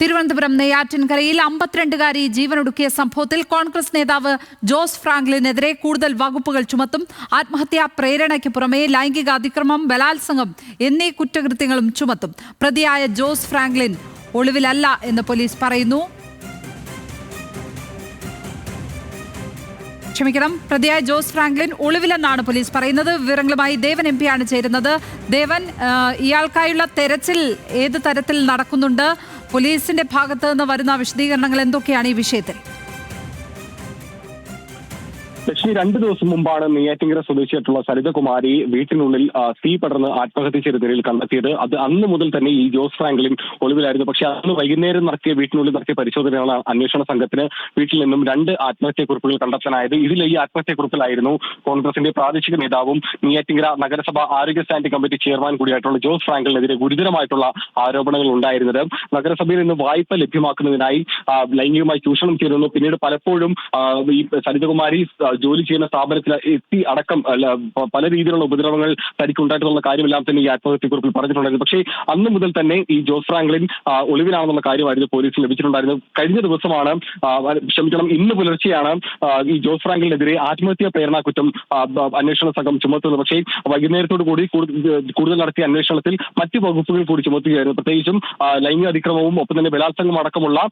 തിരുവനന്തപുരം നെയ്യാറ്റിൻകരയിൽ അമ്പത്തിരണ്ടുകാരി ജീവനൊടുക്കിയ സംഭവത്തിൽ കോൺഗ്രസ് നേതാവ് ജോസ് ഫ്രാങ്ക്ലിനെതിരെ കൂടുതൽ വകുപ്പുകൾ ചുമത്തും ആത്മഹത്യാ പ്രേരണയ്ക്ക് പുറമെ ലൈംഗിക അതിക്രമം ബലാത്സംഗം എന്നീ കുറ്റകൃത്യങ്ങളും ചുമത്തും. പ്രതിയായ ജോസ് ഫ്രാങ്ക്ലിൻ ഒളിവിലല്ല എന്ന് പോലീസ് പറയുന്നു. ക്ഷമിക്കണം. പ്രതിയായ ജോസ് ഫ്രാങ്ക്ലിൻ ഒളിവിലെന്നാണ് പോലീസ് പറയുന്നത്. വിവരങ്ങളുമായി ദേവൻ എം ആണ് ചേരുന്നത്. ദേവൻ ഇയാൾക്കായുള്ള തെരച്ചിൽ ഏത് തരത്തിൽ നടക്കുന്നുണ്ട്? പോലീസിന്റെ ഭാഗത്ത് നിന്ന് വരുന്ന വിശദീകരണങ്ങൾ എന്തൊക്കെയാണ് ഈ വിഷയത്തിൽ? ലക്ഷ്മി രണ്ടു ദിവസം മുമ്പാണ് നെയ്യാറ്റിങ്കര സ്വദേശിയായിട്ടുള്ള സരിതകുമാരി വീട്ടിനുള്ളിൽ തീ പടർന്ന് ആത്മഹത്യ ചെയ്ത നിലയിൽ കണ്ടെത്തിയത്. അത് അന്ന് മുതൽ തന്നെ ഈ ജോസ് ഫ്രാങ്ക്ലിൻ ഒളിവിലായിരുന്നു. പക്ഷേ അന്ന് വൈകുന്നേരം നടത്തിയ വീട്ടിനുള്ളിൽ നടത്തിയ പരിശോധനയാണ് അന്വേഷണ സംഘത്തിന് വീട്ടിൽ നിന്നും രണ്ട് ആത്മഹത്യാക്കുറിപ്പുകൾ കണ്ടെത്താനായത്. ഇതിൽ ഈ ആത്മഹത്യാക്കുറിപ്പിലായിരുന്നു കോൺഗ്രസിന്റെ പ്രാദേശിക നേതാവും നെയ്യാറ്റിങ്കര നഗരസഭ ആരോഗ്യ സ്റ്റാൻഡിംഗ് കമ്മിറ്റി ചെയർമാൻ കൂടിയായിട്ടുള്ള ജോസ് ഫ്രാങ്കലിനെതിരെ ഗുരുതരമായിട്ടുള്ള ആരോപണങ്ങൾ ഉണ്ടായിരുന്നത്. നഗരസഭയിൽ നിന്ന് വായ്പ ലഭ്യമാക്കുന്നതിനായി ലൈംഗികമായി ചൂഷണം ചെയ്തിരുന്നു. പിന്നീട് പലപ്പോഴും ഈ സരിതകുമാരി ജോലി ചെയ്യുന്ന സ്ഥാപനത്തിൽ എത്തി അടക്കം പല രീതിയിലുള്ള ഉപദ്രവങ്ങൾ തനിക്ക് ഉണ്ടായിട്ടുള്ള കാര്യമെല്ലാം തന്നെ ഈ ആത്മഹത്യക്കുറിപ്പിൽ പറഞ്ഞിട്ടുണ്ടായിരുന്നു. പക്ഷേ അന്ന് മുതൽ തന്നെ ഈ ജോസ് ഫ്രാങ്ക്ലിൻ ഒളിവിലാണെന്നുള്ള കാര്യമായിരുന്നു പോലീസിന് ലഭിച്ചിട്ടുണ്ടായിരുന്നത്. കഴിഞ്ഞ ദിവസമാണ് ക്ഷമിക്കണം ഇന്ന് പുലർച്ചെയാണ് ഈ ജോസ് ഫ്രാങ്കിനെതിരെ ആത്മഹത്യാ പ്രേരണ കുറ്റം അന്വേഷണ സംഘം ചുമത്തുന്നത്. പക്ഷേ വൈകുന്നേരത്തോടു കൂടി കൂടു- കൂടുതൽ നടത്തിയ അന്വേഷണത്തിൽ മറ്റ് വകുപ്പുകൾ കൂടി ചുമത്തുകയായിരുന്നു. പ്രത്യേകിച്ചും ലൈംഗിക അതിക്രമവും ഒപ്പം തന്നെ ബലാത്സംഗം അടക്കമുള്ള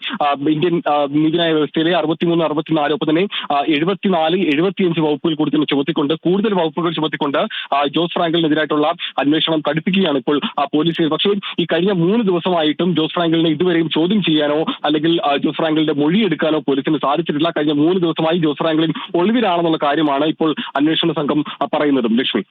ഇന്ത്യൻ നീതിന്യായ വ്യവസ്ഥയിലെ അറുപത്തിമൂന്ന് അറുപത്തിനാല് ഒപ്പം തന്നെ എഴുപത്തിനാല് എഴുപത്തിയഞ്ച് വകുപ്പുകൾ കൂടി തന്നെ ചുമത്തിക്കൊണ്ട് കൂടുതൽ വകുപ്പുകൾ ചുമത്തിക്കൊണ്ട് ജോസ് ഫ്രാങ്കലിനെതിരായിട്ടുള്ള അന്വേഷണം കടുപ്പിക്കുകയാണ് ഇപ്പോൾ ആ, പോലീസ് പക്ഷേ ഈ കഴിഞ്ഞ മൂന്ന് ദിവസമായിട്ടും ജോസ് ഫ്രാങ്കലിനെ ഇതുവരെയും ചോദ്യം ചെയ്യാനോ അല്ലെങ്കിൽ ജോസ് ഫ്രാങ്കലിന്റെ മൊഴി എടുക്കാനോ പോലീസിന് സാധിച്ചിട്ടില്ല. കഴിഞ്ഞ മൂന്ന് ദിവസമായി ജോസ് ഫ്രാങ്കലിൻ ഒളിവിലാണെന്നുള്ള കാര്യമാണ് ഇപ്പോൾ അന്വേഷണ സംഘം പറയുന്നതും. ലക്ഷ്മി.